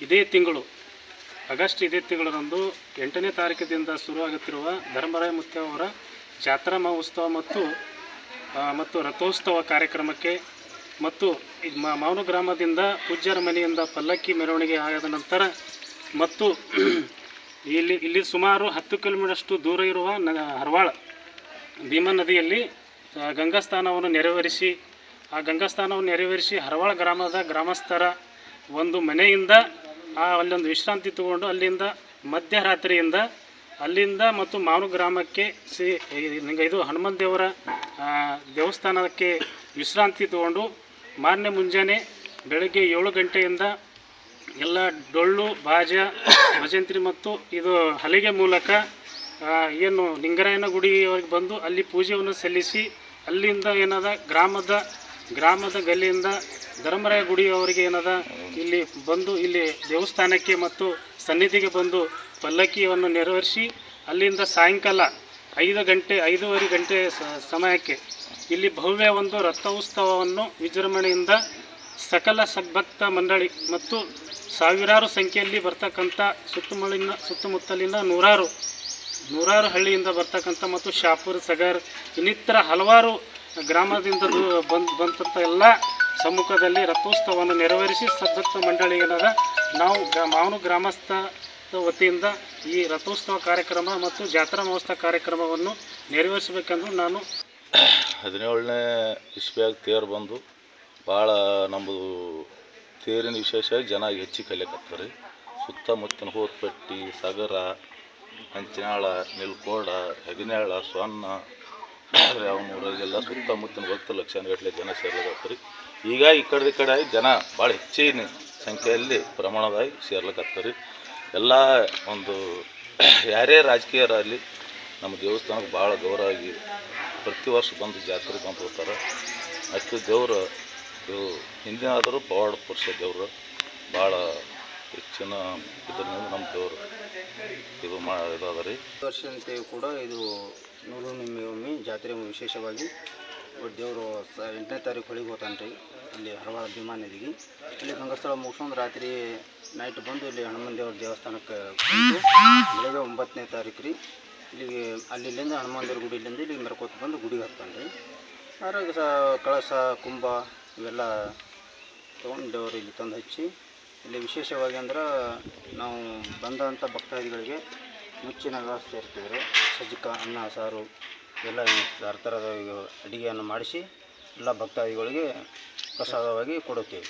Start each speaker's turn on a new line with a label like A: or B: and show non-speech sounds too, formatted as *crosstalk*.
A: ಇದೇ ತಿಂಗಳು, ಆಗಸ್ಟ್ ಇದೇ ತಿಂಗಳರಂದು ಎಂಟನೇ ತಾರೀಕಿನಿಂದ ಶುರುವಾಗುತ್ತಿರುವ ಧರ್ಮರಾಯ ಮುತ್ಯ ಅವರ ಜಾತ್ರಾ ಮಹೋತ್ಸವ ಮತ್ತು ಮತ್ತು ರಥೋತ್ಸವ ಕಾರ್ಯಕ್ರಮಕ್ಕೆ ಮತ್ತು ಮಾವನ ಗ್ರಾಮದಿಂದ ಪೂಜ್ಯರ ಮನೆಯಿಂದ ಪಲ್ಲಕ್ಕಿ ಮೆರವಣಿಗೆ ಆದ ನಂತರ ಮತ್ತು *clears throat* ಇಲ್ಲಿ ಇಲ್ಲಿ ಸುಮಾರು ಹತ್ತು ಕಿಲೋಮೀಟರ್ಷ್ಟು ದೂರ ಇರುವ ನ ಹರವಾಳ ಭೀಮಾ ನದಿಯಲ್ಲಿ ಗಂಗಾ ಸ್ನಾನವನ್ನು ನೆರವೇರಿಸಿ, ಆ ಗಂಗಾ ಸ್ನಾನವನ್ನು ನೆರವೇರಿಸಿ ಹರವಾಳ ಗ್ರಾಮದ ಗ್ರಾಮಸ್ಥರ ಒಂದು ಮನೆಯಿಂದ ಆ ಅಲ್ಲೊಂದು ವಿಶ್ರಾಂತಿ ತಗೊಂಡು ಅಲ್ಲಿಂದ ಮಧ್ಯರಾತ್ರಿಯಿಂದ ಅಲ್ಲಿಂದ ಮತ್ತು ಮಾವನ ಗ್ರಾಮಕ್ಕೆ ಸಿ ಇದು ಹನುಮಂತ ದೇವರ ದೇವಸ್ಥಾನಕ್ಕೆ ವಿಶ್ರಾಂತಿ ತಗೊಂಡು ಮಾರನೇ ಮುಂಜಾನೆ ಬೆಳಗ್ಗೆ ಏಳು ಗಂಟೆಯಿಂದ ಎಲ್ಲ ಡೊಳ್ಳು, ಬಾಜ ಭಜಂತ್ರಿ ಮತ್ತು ಇದು ಹಲಿಗೆ ಮೂಲಕ ಏನು ಲಿಂಗರಾಯನ ಗುಡಿಯವರೆಗೆ ಬಂದು ಅಲ್ಲಿ ಪೂಜೆಯನ್ನು ಸಲ್ಲಿಸಿ ಅಲ್ಲಿಂದ ಏನದ ಗ್ರಾಮದ ಗ್ರಾಮದ ಗಲ್ಲಿಯಿಂದ ಧರ್ಮರಾಯ ಗುಡಿಯವರಿಗೆ ಏನದ? ಇಲ್ಲಿ ಬಂದು ಇಲ್ಲಿ ದೇವಸ್ಥಾನಕ್ಕೆ ಮತ್ತು ಸನ್ನಿಧಿಗೆ ಬಂದು ಪಲ್ಲಕ್ಕಿಯನ್ನು ನೆರವೇರಿಸಿ ಅಲ್ಲಿಂದ ಸಾಯಂಕಾಲ ಐದು ಗಂಟೆ, ಐದೂವರೆ ಗಂಟೆ ಸಮಯಕ್ಕೆ ಇಲ್ಲಿ ಭವ್ಯ ಒಂದು ರಥೋತ್ಸವವನ್ನು ವಿಜೃಂಭಣೆಯಿಂದ ಸಕಲ ಸದ್ಭಕ್ತ ಮಂಡಳಿ ಮತ್ತು ಸಾವಿರಾರು ಸಂಖ್ಯೆಯಲ್ಲಿ ಬರ್ತಕ್ಕಂಥ ಸುತ್ತಮುತ್ತಲಿನ ಸುತ್ತಮುತ್ತಲಿನ ನೂರಾರು ನೂರಾರು ಹಳ್ಳಿಯಿಂದ ಬರ್ತಕ್ಕಂಥ ಮತ್ತು ಶಾಪುರ್, ಸಗರ್ ಇನ್ನಿತರ ಹಲವಾರು ಗ್ರಾಮದಿಂದ ಬಂದ್, ಬಂದಂಥ ಎಲ್ಲ ಸಮ್ಮುಖದಲ್ಲಿ ರಥೋತ್ಸವವನ್ನು ನೆರವೇರಿಸಿ ಸದ್ಭಕ್ತ ಮಂಡಳಿ ಏನದ ನಾವು ಮಾವನ ಗ್ರಾಮಸ್ಥ ವತಿಯಿಂದ ಈ ರಥೋತ್ಸವ ಕಾರ್ಯಕ್ರಮ ಮತ್ತು ಜಾತ್ರಾ ಮಹೋತ್ಸವ ಕಾರ್ಯಕ್ರಮವನ್ನು ನೆರವೇರಿಸಬೇಕೆಂದು ನಾನು
B: ಹದಿನೇಳನೇ ಇಸ್ವಿಯಾಗ ತೇರು ಬಂದು ಭಾಳ ನಮ್ಮದು ತೇರಿನ ವಿಶೇಷ ಜನ ಹೆಚ್ಚು ಕಲಿಯಕತ್ತಾರೆ ಸುತ್ತಮುತ್ತಿನ ಹೋತ್ಪಟ್ಟಿ, ಸಗರ, ಹಂಚಿನಾಳ, ನಿಲ್ಕೋಡ ಸ್ವನ್ನ ಸೊನ್ನ ಎಲ್ಲ ಸುತ್ತಮುತ್ತಿನ ಭಕ್ತ ಲಕ್ಷಾನುಗಟ್ಟಲೆ ಜನ ಸೇರ್ಲಕತ್ತಾರೆ ಈಗ ಈ ಕಡೆ ಈ ಕಡೆ ಆಗಿ ಜನ ಭಾಳ ಹೆಚ್ಚಿನ ಸಂಖ್ಯೆಯಲ್ಲಿ ಪ್ರಮಾಣದಾಗಿ ಸೇರ್ಲಿಕ್ಕತ್ತರಿ ಎಲ್ಲ ಒಂದು *clears throat* ಯಾರೇ ರಾಜಕೀಯರಾಗಲಿ ನಮ್ಮ ದೇವಸ್ಥಾನಕ್ಕೆ ಭಾಳ ಗೌರವ ಆಗಿ ಪ್ರತಿ ವರ್ಷ ಬಂದು ಜಾತ್ರೆ ಬಂದು ಹೋಗ್ತಾರೆ. ಅಷ್ಟು ದೇವರು, ಇದು ಹಿಂದಿನಾದರೂ ಪವಾಡ ಪುರುಷ ದೇವರು ಭಾಳ ಹೆಚ್ಚಿನ ಇದರಿಂದ ನಮ್ಮ ದೇವರು ಇದು ಮಾ ಇದಾದ ರೀ.
C: ವರ್ಷದಂತೆಯೂ ಕೂಡ ಇದು ನೂರು ನಿಮ್ಮೆಗೊಮ್ಮೆ ಜಾತ್ರೆ ವಿಶೇಷವಾಗಿ ದೇವರು ಎಂಟನೇ ತಾರೀಕು ಹೊಳಿಗೆ ಹೋತಾನೆ ರೀ ಅಲ್ಲಿ ಹರವಾಳ ಭೀಮಾ ನದಿಗೆ. ಇಲ್ಲಿ ಗಂಗಸ್ಥಳ ಮುಗಿಸ್ಕೊಂಡು ರಾತ್ರಿ ನೈಟ್ ಬಂದು ಇಲ್ಲಿ ಹನುಮನ ದೇವ್ರ ದೇವಸ್ಥಾನಕ್ಕೆ ಬೆಳಗ್ಗೆ ಒಂಬತ್ತನೇ ತಾರೀಕು ರೀ. ಇಲ್ಲಿಗೆ ಅಲ್ಲಿಂದ ಹನುಮಾನ್ ದೇವ್ರ ಗುಡಿಲಿಂದ ಇಲ್ಲಿಗೆ ಮೆರ್ಕೋತ ಬಂದು ಗುಡಿಗೆ ಹಾಕ್ತಾನೆ ರೀ ಆರೋಗ್ಯ ಸಹ ಕಳಸ ಕುಂಭ ಇವೆಲ್ಲ ತೊಗೊಂಡು ದೇವರು ಇಲ್ಲಿ ತಂದು ಹಚ್ಚಿ, ಇಲ್ಲಿ ವಿಶೇಷವಾಗಿ ಅಂದ್ರೆ ನಾವು ಬಂದಂಥ ಭಕ್ತಾದಿಗಳಿಗೆ ಮುಚ್ಚಿನ ವ್ಯವಸ್ಥೆ ಇರ್ತಿದ್ರು ಸಜ್ಜಕ, ಅನ್ನ, ಸಾರು. ಎಲ್ಲ ಥರ ಥರದ ಅಡುಗೆಯನ್ನು ಮಾಡಿಸಿ ಎಲ್ಲ ಭಕ್ತಾದಿಗಳಿಗೆ ಪ್ರಸಾದವಾಗಿ ಕೊಡುತ್ತೇವೆ.